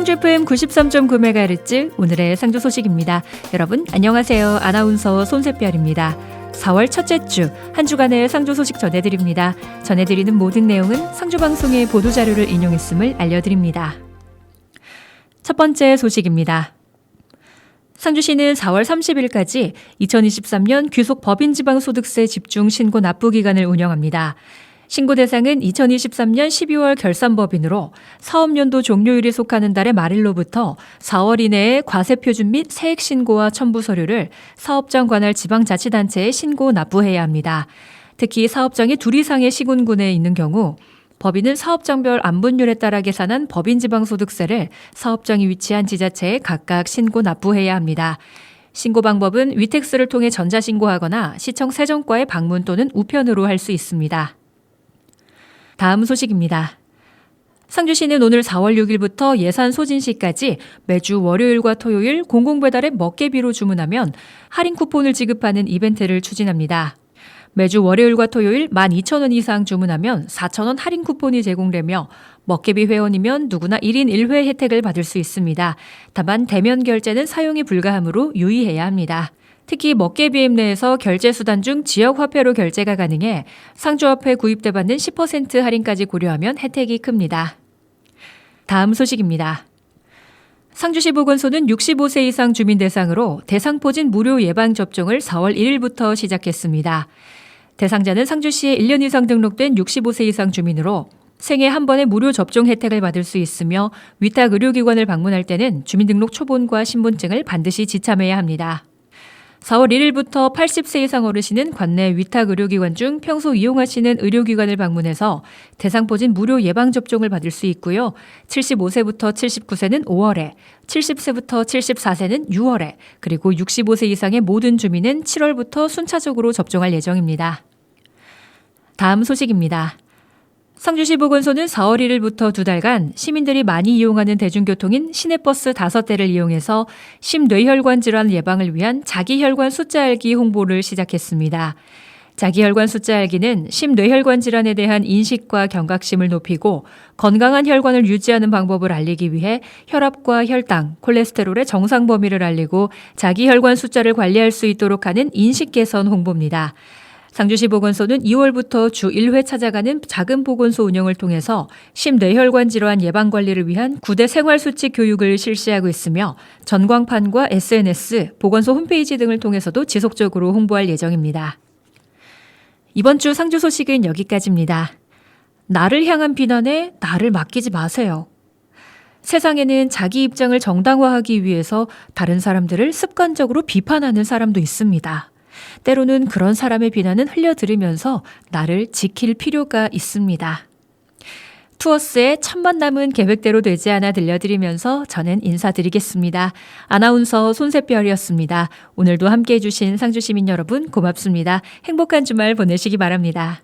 상주 FM 93.9MHz 오늘의 상주 소식입니다. 여러분 안녕하세요. 아나운서 손세별입니다. 4월 첫째 주 한 주간의 상주 소식 전해드립니다. 전해드리는 모든 내용은 상주 방송의 보도 자료를 인용했음을 알려드립니다. 첫 번째 소식입니다. 상주시는 4월 30일까지 2023년 귀속 법인지방소득세 집중 신고 납부 기간을 운영합니다. 신고 대상은 2023년 12월 결산법인으로 사업연도 종료일이 속하는 달의 말일로부터 4월 이내에 과세 표준 및 세액 신고와 첨부 서류를 사업장 관할 지방자치단체에 신고 납부해야 합니다. 특히 사업장이 둘 이상의 시군군에 있는 경우 법인은 사업장별 안분율에 따라 계산한 법인 지방소득세를 사업장이 위치한 지자체에 각각 신고 납부해야 합니다. 신고 방법은 위택스를 통해 전자신고하거나 시청 세정과에 방문 또는 우편으로 할 수 있습니다. 다음 소식입니다. 상주시는 오늘 4월 6일부터 예산 소진시까지 매주 월요일과 토요일 공공배달의 먹개비로 주문하면 할인 쿠폰을 지급하는 이벤트를 추진합니다. 매주 월요일과 토요일 12,000원 이상 주문하면 4,000원 할인 쿠폰이 제공되며 먹개비 회원이면 누구나 1인 1회 혜택을 받을 수 있습니다. 다만 대면 결제는 사용이 불가하므로 유의해야 합니다. 특히 먹개비 앱 내에서 결제 수단 중 지역 화폐로 결제가 가능해 상주화폐 구입 때 받는 10% 할인까지 고려하면 혜택이 큽니다. 다음 소식입니다. 상주시 보건소는 65세 이상 주민 대상으로 대상포진 무료 예방 접종을 4월 1일부터 시작했습니다. 대상자는 상주시에 1년 이상 등록된 65세 이상 주민으로 생애 한 번의 무료 접종 혜택을 받을 수 있으며 위탁 의료기관을 방문할 때는 주민등록 초본과 신분증을 반드시 지참해야 합니다. 4월 1일부터 80세 이상 어르신은 관내 위탁 의료기관 중 평소 이용하시는 의료기관을 방문해서 대상포진 무료 예방접종을 받을 수 있고요. 75세부터 79세는 5월에, 70세부터 74세는 6월에, 그리고 65세 이상의 모든 주민은 7월부터 순차적으로 접종할 예정입니다. 다음 소식입니다. 상주시 보건소는 4월 1일부터 두 달간 시민들이 많이 이용하는 대중교통인 시내버스 5대를 이용해서 심뇌혈관 질환 예방을 위한 자기혈관 숫자 알기 홍보를 시작했습니다. 자기혈관 숫자 알기는 심뇌혈관 질환에 대한 인식과 경각심을 높이고 건강한 혈관을 유지하는 방법을 알리기 위해 혈압과 혈당, 콜레스테롤의 정상 범위를 알리고 자기혈관 숫자를 관리할 수 있도록 하는 인식 개선 홍보입니다. 상주시 보건소는 2월부터 주 1회 찾아가는 작은 보건소 운영을 통해서 심뇌혈관 질환 예방 관리를 위한 9대 생활수칙 교육을 실시하고 있으며 전광판과 SNS, 보건소 홈페이지 등을 통해서도 지속적으로 홍보할 예정입니다. 이번 주 상주 소식은 여기까지입니다. 나를 향한 비난에 나를 맡기지 마세요. 세상에는 자기 입장을 정당화하기 위해서 다른 사람들을 습관적으로 비판하는 사람도 있습니다. 때로는 그런 사람의 비난은 흘려들으면서 나를 지킬 필요가 있습니다. 투어스의 천만 남은 계획대로 되지 않아 들려드리면서 저는 인사드리겠습니다. 아나운서 손세별이었습니다. 오늘도 함께 해주신 상주시민 여러분 고맙습니다. 행복한 주말 보내시기 바랍니다.